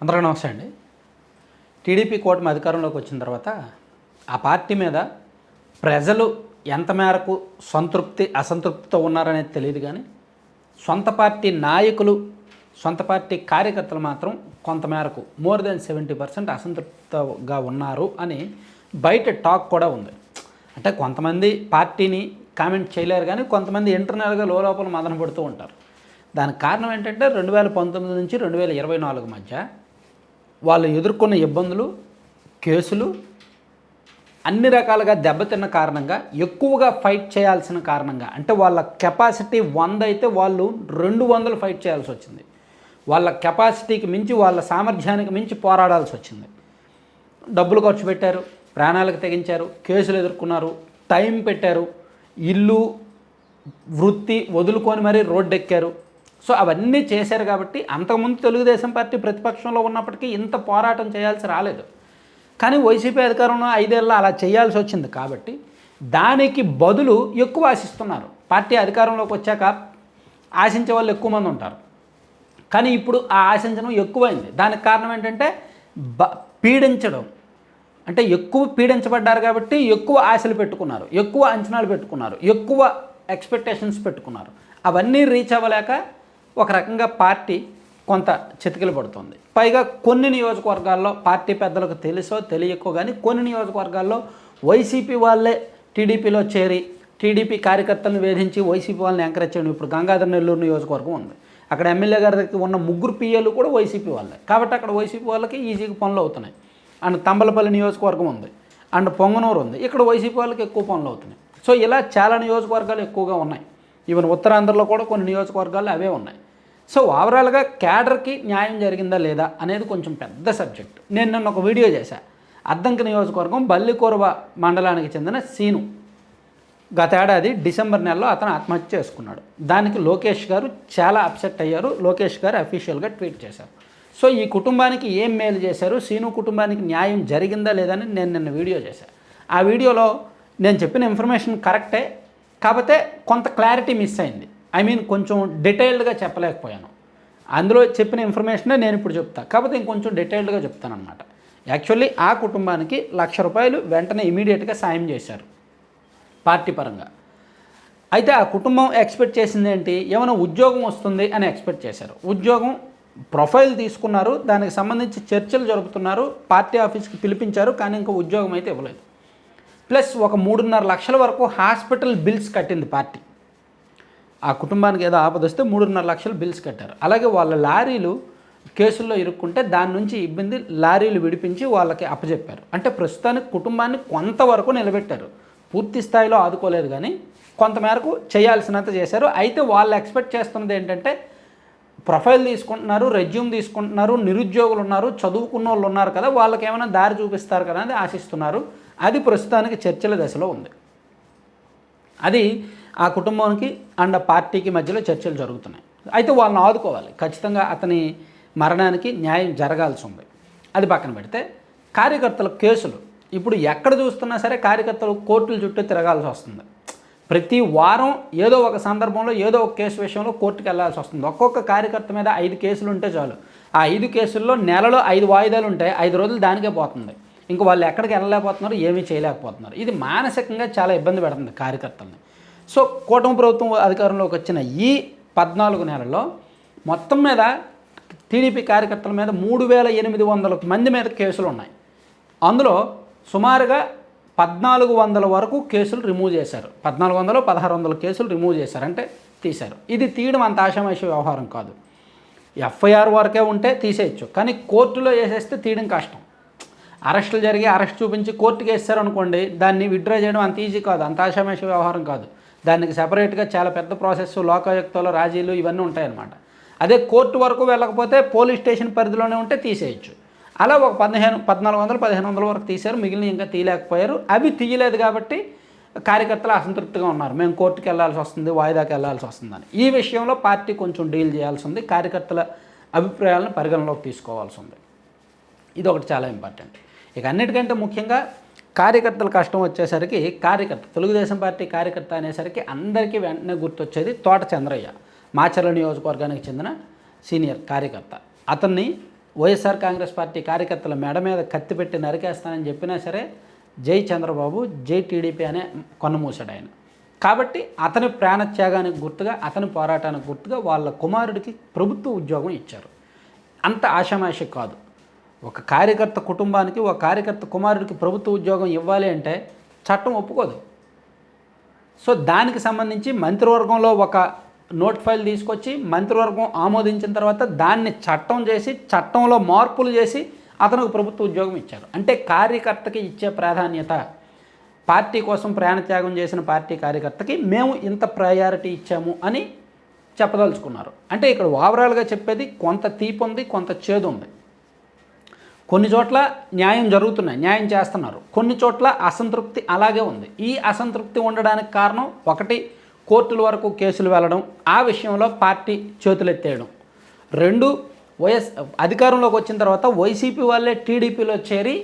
అందరికీ నమస్తే అండి. టీడీపీ కూటమి అధికారంలోకి వచ్చిన తర్వాత ఆ పార్టీ మీద ప్రజలు ఎంత మేరకు సంతృప్తి అసంతృప్తితో ఉన్నారనేది తెలియదు కానీ సొంత పార్టీ నాయకులు సొంత పార్టీ కార్యకర్తలు మాత్రం కొంతమేరకు మోర్ దెన్ సెవెంటీ పర్సెంట్ అసంతృప్తిగా ఉన్నారు అని బయట టాక్ కూడా ఉంది. అంటే కొంతమంది పార్టీని కామెంట్ చేయలేరు కానీ కొంతమంది ఇంటర్నల్గా లోపల మదన పడుతూ ఉంటారు. దానికి కారణం ఏంటంటే రెండు వేల పంతొమ్మిది నుంచి రెండు వేల ఇరవై నాలుగు మధ్య వాళ్ళు ఎదుర్కొన్న ఇబ్బందులు కేసులు అన్ని రకాలుగా దెబ్బతిన్న కారణంగా ఎక్కువగా ఫైట్ చేయాల్సిన కారణంగా. అంటే వాళ్ళ కెపాసిటీ వంద అయితే వాళ్ళు రెండు వందలు ఫైట్ చేయాల్సి వచ్చింది. వాళ్ళ కెపాసిటీకి మించి వాళ్ళ సామర్థ్యానికి మించి పోరాడాల్సి వచ్చింది. డబ్బులు ఖర్చు పెట్టారు ప్రాణాలకు తెగించారు కేసులు ఎదుర్కొన్నారు టైం పెట్టారు ఇల్లు వృత్తి వదులుకొని మరీ రోడ్డెక్కారు. సో అవన్నీ చేశారు కాబట్టి అంతకుముందు తెలుగుదేశం పార్టీ ప్రతిపక్షంలో ఉన్నప్పటికీ ఇంత పోరాటం చేయాల్సి రాలేదు. కానీ వైసీపీ అధికారంలో ఐదేళ్ళు అలా చేయాల్సి వచ్చింది కాబట్టి దానికి బదులు ఎక్కువ ఆశిస్తున్నారు. పార్టీ అధికారంలోకి వచ్చాక ఆశించే వాళ్ళు ఎక్కువ మంది ఉంటారు. కానీ ఇప్పుడు ఆ ఆశించడం ఎక్కువైంది. దానికి కారణం ఏంటంటే బ పీడించడం. అంటే ఎక్కువ పీడించబడ్డారు కాబట్టి ఎక్కువ ఆశలు పెట్టుకున్నారు. ఎక్కువ అంచనాలు పెట్టుకున్నారు. ఎక్కువ ఎక్స్పెక్టేషన్స్ పెట్టుకున్నారు. అవన్నీ రీచ్ అవ్వలేక ఒక రకంగా పార్టీ కొంత చితికిలు పడుతుంది. పైగా కొన్ని నియోజకవర్గాల్లో పార్టీ పెద్దలకు తెలుసో తెలియకో కానీ కొన్ని నియోజకవర్గాల్లో వైసీపీ వాళ్ళే టీడీపీలో చేరి టీడీపీ కార్యకర్తలను వేధించి వైసీపీ వాళ్ళని ఎంకరేజ్ చేయడం. ఇప్పుడు గంగాధర నెల్లూరు నియోజకవర్గం ఉంది. అక్కడ ఎమ్మెల్యే గారి దగ్గర ఉన్న ముగ్గురు పిఎలు కూడా వైసీపీ వాళ్ళే. కాబట్టి అక్కడ వైసీపీ వాళ్ళకి ఈజీగా పనులు అవుతున్నాయి. అండ్ తంబలపల్లి నియోజకవర్గం ఉంది. అండ్ పొంగనూరు ఉంది. ఇక్కడ వైసీపీ వాళ్ళకి ఎక్కువ పనులు అవుతున్నాయి. సో ఇలా చాలా నియోజకవర్గాలు ఎక్కువగా ఉన్నాయి. ఈవెన్ ఉత్తరాంధ్రలో కూడా కొన్ని నియోజకవర్గాలు అవే ఉన్నాయి. సో ఓవరాల్గా క్యాడర్కి న్యాయం జరిగిందా లేదా అనేది కొంచెం పెద్ద సబ్జెక్ట్. నేను నిన్న ఒక వీడియో చేశా. అద్దంకి నియోజకవర్గం బల్లికొరవ మండలానికి చెందిన సీను. గతేడాది డిసెంబర్ నెలలో అతను ఆత్మహత్య చేసుకున్నాడు. దానికి లోకేష్ గారు చాలా అప్సెట్ అయ్యారు. లోకేష్ గారు అఫీషియల్గా ట్వీట్ చేశారు. సో ఈ కుటుంబానికి ఏం మేలు చేశారు? సీను కుటుంబానికి న్యాయం జరిగిందా లేదని నేను నిన్న వీడియో చేశాను ఆ వీడియోలో నేను చెప్పిన ఇన్ఫర్మేషన్ కరెక్టే. కాకపోతే కొంత క్లారిటీ మిస్ అయింది. ఐ మీన్ కొంచెం డీటెయిల్డ్గా చెప్పలేకపోయాను. అందులో చెప్పిన ఇన్ఫర్మేషనే నేను ఇప్పుడు చెప్తాను కాకపోతే ఇంకొంచెం డీటెయిల్డ్గా చెప్తానమాట యాక్చువల్లీ ఆ కుటుంబానికి లక్ష రూపాయలు వెంటనే ఇమీడియట్గా సాయం చేశారు. పార్టీ పరంగా. అయితే ఆ కుటుంబం ఎక్స్పెక్ట్ చేసింది ఏంటి? ఏమైనా ఉద్యోగం వస్తుంది అని ఎక్స్పెక్ట్ చేశారు. ఉద్యోగం ప్రొఫైల్ తీసుకున్నారు. దానికి సంబంధించి చర్చలు జరుపుతున్నారు. పార్టీ ఆఫీస్కి పిలిపించారు. కానీ ఇంకా ఉద్యోగం అయితే ఇవ్వలేదు. ప్లస్ ఒక మూడున్నర లక్షల వరకు హాస్పిటల్ బిల్స్ కట్టింది పార్టీ. ఆ కుటుంబానికి ఏదో ఆపద వస్తే మూడున్నర లక్షలు బిల్స్ కట్టారు. అలాగే వాళ్ళ లారీలు కేసుల్లో ఇరుక్కుంటే దాని నుంచి ఇబ్బంది లారీలు విడిపించి వాళ్ళకి అప్పచెప్పారు అంటే ప్రస్తుతానికి కుటుంబాన్ని కొంతవరకు నిలబెట్టారు. పూర్తి స్థాయిలో ఆదుకోలేదు కానీ కొంతమేరకు చేయాల్సినంత చేశారు. అయితే వాళ్ళు ఎక్స్పెక్ట్ చేస్తున్నది ఏంటంటే ప్రొఫైల్ తీసుకుంటున్నారు రెజ్యూమ్ తీసుకుంటున్నారు నిరుద్యోగులు ఉన్నారు చదువుకున్న వాళ్ళు ఉన్నారు కదా వాళ్ళకి ఏమైనా దారి చూపిస్తారు కదా అని ఆశిస్తున్నారు. అది ప్రస్తుతానికి చర్చల దశలో ఉంది. అది ఆ కుటుంబానికి అండ్ పార్టీకి మధ్యలో చర్చలు జరుగుతున్నాయి. అయితే వాళ్ళని ఆదుకోవాలి. ఖచ్చితంగా అతని మరణానికి న్యాయం జరగాల్సి ఉంది. అది పక్కన పెడితే కార్యకర్తల కేసులు. ఇప్పుడు ఎక్కడ చూస్తున్నా సరే కార్యకర్తలు కోర్టుల చుట్టూ తిరగాల్సి వస్తుంది. ప్రతి వారం ఏదో ఒక సందర్భంలో ఏదో ఒక కేసు విషయంలో కోర్టుకు వెళ్ళాల్సి వస్తుంది. ఒక్కొక్క కార్యకర్త మీద ఐదు కేసులు ఉంటే చాలు. ఆ ఐదు కేసుల్లో నెలలో ఐదు వాయిదాలు ఉంటాయి. ఐదు రోజులు దానికే పోతుంది. ఇంక వాళ్ళు ఎక్కడికి వెళ్ళలేకపోతున్నారు ఏమీ చేయలేకపోతున్నారు. ఇది మానసికంగా చాలా ఇబ్బంది పెడుతుంది కార్యకర్తల్ని. సో కూటమి ప్రభుత్వం అధికారంలోకి వచ్చిన ఈ పద్నాలుగు నెలల్లో మొత్తం మీద టీడీపీ కార్యకర్తల మీద మూడు వేల ఎనిమిది వందల మంది మీద కేసులు ఉన్నాయి. అందులో సుమారుగా పద్నాలుగు వందల వరకు కేసులు రిమూవ్ చేశారు. పద్నాలుగు వందలు పదహారు వందల కేసులు రిమూవ్ చేశారు అంటే తీశారు. ఇది తీయడం అంత ఆషామాషి వ్యవహారం కాదు. ఎఫ్ఐఆర్ వరకే ఉంటే తీసేయచ్చు. కానీ కోర్టులో వేసేస్తే తీయడం కష్టం. అరెస్టులు జరిగి అరెస్ట్ చూపించి కోర్టుకి వేస్తారనుకోండి దాన్ని విత్డ్రా చేయడం అంత ఈజీ కాదు అంత ఆశామేష వ్యవహారం కాదు. దానికి సెపరేట్గా చాలా పెద్ద ప్రాసెస్ లోకాయుక్తలు రాజీలు ఇవన్నీ ఉంటాయన్నమాట. అదే కోర్టు వరకు వెళ్ళకపోతే పోలీస్ స్టేషన్ పరిధిలోనే ఉంటే తీసేయచ్చు. అలా ఒక పదిహేను పద్నాలుగు వందలు పదిహేను వందల వరకు తీశారు. మిగిలిన ఇంకా తీయలేకపోయారు. అవి తీయలేదు కాబట్టి కార్యకర్తలు అసంతృప్తిగా ఉన్నారు. మేము కోర్టుకి వెళ్ళాల్సి వస్తుంది వాయిదాకి వెళ్ళాల్సి వస్తుందని. ఈ విషయంలో పార్టీ కొంచెం డీల్ చేయాల్సి ఉంది. కార్యకర్తల అభిప్రాయాలను పరిగణలోకి తీసుకోవాల్సి ఉంది. ఇది ఒకటి చాలా ఇంపార్టెంట్ ఇక అన్నిటికంటే ముఖ్యంగా కార్యకర్తల కష్టం వచ్చేసరికి కార్యకర్త తెలుగుదేశం పార్టీ కార్యకర్త అనేసరికి అందరికీ వెంటనే గుర్తొచ్చేది తోట చంద్రయ్య మాచర్ల నియోజకవర్గానికి చెందిన సీనియర్ కార్యకర్త. అతన్ని వైఎస్ఆర్ కాంగ్రెస్ పార్టీ కార్యకర్తల మెడ మీద కత్తి పెట్టి నరికేస్తానని చెప్పినా సరే జై చంద్రబాబు జై టీడీపీ అనే కొన్నమూసాడు ఆయన. కాబట్టి అతని ప్రాణత్యాగానికి గుర్తుగా అతని పోరాటానికి గుర్తుగా వాళ్ళ కుమారుడికి ప్రభుత్వ ఉద్యోగం ఇచ్చారు. అంత ఆషామాషి కాదు. ఒక కార్యకర్త కుటుంబానికి ఒక కార్యకర్త కుమారుడికి ప్రభుత్వ ఉద్యోగం ఇవ్వాలి అంటే చట్టం ఒప్పుకోదు. సో దానికి సంబంధించి మంత్రివర్గంలో ఒక నోట్ ఫైల్ తీసుకొచ్చి మంత్రివర్గం ఆమోదించిన తర్వాత దాన్ని చట్టం చేసి చట్టంలో మార్పులు చేసి అతనికి ప్రభుత్వ ఉద్యోగం ఇచ్చారు. అంటే కార్యకర్తకి ఇచ్చే ప్రాధాన్యత పార్టీ కోసం ప్రాణత్యాగం చేసిన పార్టీ కార్యకర్తకి మేము ఇంత ప్రయారిటీ ఇచ్చాము అని చెప్పదలుచుకున్నారు. అంటే ఇక్కడ ఓవరాల్గా చెప్పేది కొంత తీపి ఉంది కొంత చేదు ఉంది. కొన్ని చోట్ల న్యాయం జరుగుతున్నాయి న్యాయం చేస్తున్నారు. కొన్ని చోట్ల అసంతృప్తి అలాగే ఉంది. ఈ అసంతృప్తి ఉండడానికి కారణం ఒకటి కోర్టుల వరకు కేసులు వెళ్ళడం ఆ విషయంలో పార్టీ చేతులెత్తేయడం. రెండు వైఎస్ అధికారంలోకి వచ్చిన తర్వాత వైసీపీ వాళ్ళే టీడీపీలో చేరి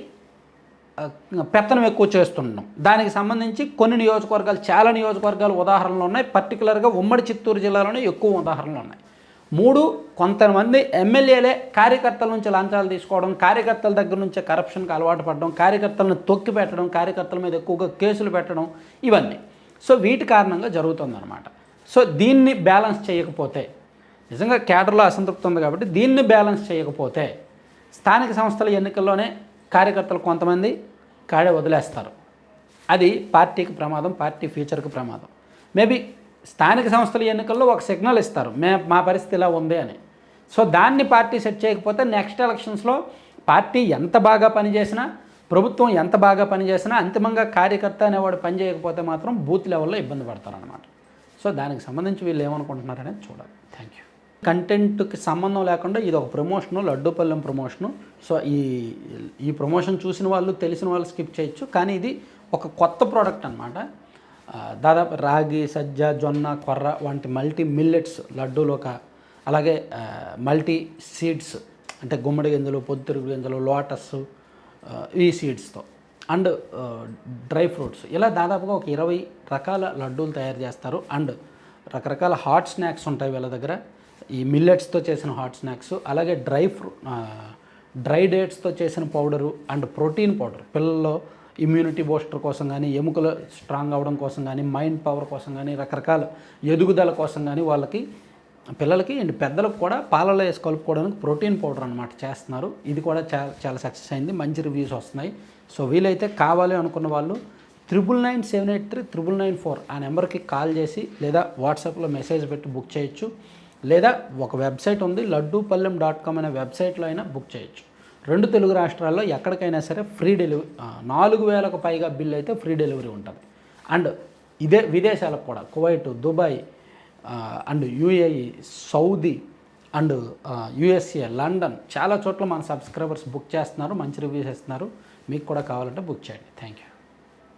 పెత్తనం ఎక్కువ చేస్తుండడం. దానికి సంబంధించి కొన్ని నియోజకవర్గాలు చాలా నియోజకవర్గాలు ఉదాహరణలు ఉన్నాయి. పర్టికులర్గా ఉమ్మడి చిత్తూరు జిల్లాలోనే ఎక్కువ ఉదాహరణలు ఉన్నాయి. మూడు కొంతమంది ఎమ్మెల్యేలే కార్యకర్తల నుంచి లంచాలు తీసుకోవడం కార్యకర్తల దగ్గర నుంచి కరప్షన్కి అలవాటు పడడం కార్యకర్తలను తొక్కి పెట్టడం కార్యకర్తల మీద ఎక్కువగా కేసులు పెట్టడం ఇవన్నీ. సో వీటి కారణంగా జరుగుతుందన్నమాట. సో దీన్ని బ్యాలెన్స్ చేయకపోతే నిజంగా కేటర్లో అసంతృప్తి ఉంది కాబట్టి దీన్ని బ్యాలెన్స్ చేయకపోతే స్థానిక సంస్థల ఎన్నికల్లోనే కార్యకర్తలు కొంతమంది కాడే వదిలేస్తారు. అది పార్టీకి ప్రమాదం పార్టీ ఫ్యూచర్కి ప్రమాదం. మేబీ స్థానిక సంస్థల ఎన్నికల్లో ఒక సిగ్నల్ ఇస్తారు. మే మా పరిస్థితి ఇలా ఉంది అని. సో దాన్ని పార్టీ సెట్ చేయకపోతే నెక్స్ట్ ఎలక్షన్స్లో పార్టీ ఎంత బాగా పనిచేసినా ప్రభుత్వం ఎంత బాగా పనిచేసినా అంతిమంగా కార్యకర్త అనేవాడు పని చేయకపోతే మాత్రం బూత్ లెవెల్లో ఇబ్బంది పడతారనమాట సో దానికి సంబంధించి వీళ్ళు ఏమనుకుంటున్నారనేది చూడాలి. Thank you. కంటెంట్కి సంబంధం లేకుండా ఇది ఒక ప్రమోషను లడ్డూపల్లెం ప్రమోషను. సో ఈ ఈ ప్రమోషన్ చూసిన వాళ్ళు తెలిసిన వాళ్ళు స్కిప్ చేయొచ్చు. కానీ ఇది ఒక కొత్త ప్రోడక్ట్ అనమాట దాదాపు రాగి సజ్జ జొన్న కొర్ర వంటి మల్టీ మిల్లెట్స్ లడ్డూలు ఒక అలాగే మల్టీ సీడ్స్ అంటే గుమ్మడి గింజలు పొద్దుతిరుగు గింజలు లోటస్ ఈ సీడ్స్తో. And dry fruits. ఇలా దాదాపుగా ఒక ఇరవై రకాల లడ్డూలు తయారు చేస్తారు. అండ్ రకరకాల హాట్ స్నాక్స్ ఉంటాయి వీళ్ళ దగ్గర. ఈ మిల్లెట్స్తో చేసిన హాట్ స్నాక్స్ అలాగే డ్రై ఫ్రూ డ్రై డేట్స్తో చేసిన పౌడరు అండ్ ప్రోటీన్ పౌడర్. పిల్లల్లో ఇమ్యూనిటీ బూస్టర్ కోసం కానీ ఎముకలు స్ట్రాంగ్ అవ్వడం కోసం కానీ మైండ్ పవర్ కోసం కానీ రకరకాల ఎదుగుదల కోసం కానీ వాళ్ళకి పిల్లలకి అండ్ పెద్దలకు కూడా పాలలో వేసి కలుపుకోవడానికి ప్రోటీన్ పౌడర్ అనమాట చేస్తున్నారు. ఇది కూడా చాలా చాలా సక్సెస్ అయింది. మంచి రివ్యూస్ వస్తున్నాయి. సో వీలైతే కావాలి అనుకున్న వాళ్ళు triple nine seven eight three triple nine four ఆ నెంబర్కి కాల్ చేసి లేదా వాట్సాప్లో మెసేజ్ పెట్టి బుక్ చేయొచ్చు. లేదా ఒక వెబ్సైట్ ఉంది లడ్డూపల్లెం డాట్ కామ్ అనే వెబ్సైట్లో అయినా బుక్ చేయొచ్చు. రెండు తెలుగు రాష్ట్రాల్లో ఎక్కడికైనా సరే ఫ్రీ డెలివరీ నాలుగు వేలకు పైగా బిల్ అయితే ఫ్రీ డెలివరీ ఉంటుంది. అండ్ ఇదే విదేశాలకు కూడా Kuwait Dubai and UAE Saudi and USA London చాలా చోట్ల మన సబ్స్క్రైబర్స్ బుక్ చేస్తున్నారు మంచి రివ్యూస్ ఇస్తున్నారు. మీకు కూడా కావాలంటే బుక్ చేయండి. Thank you.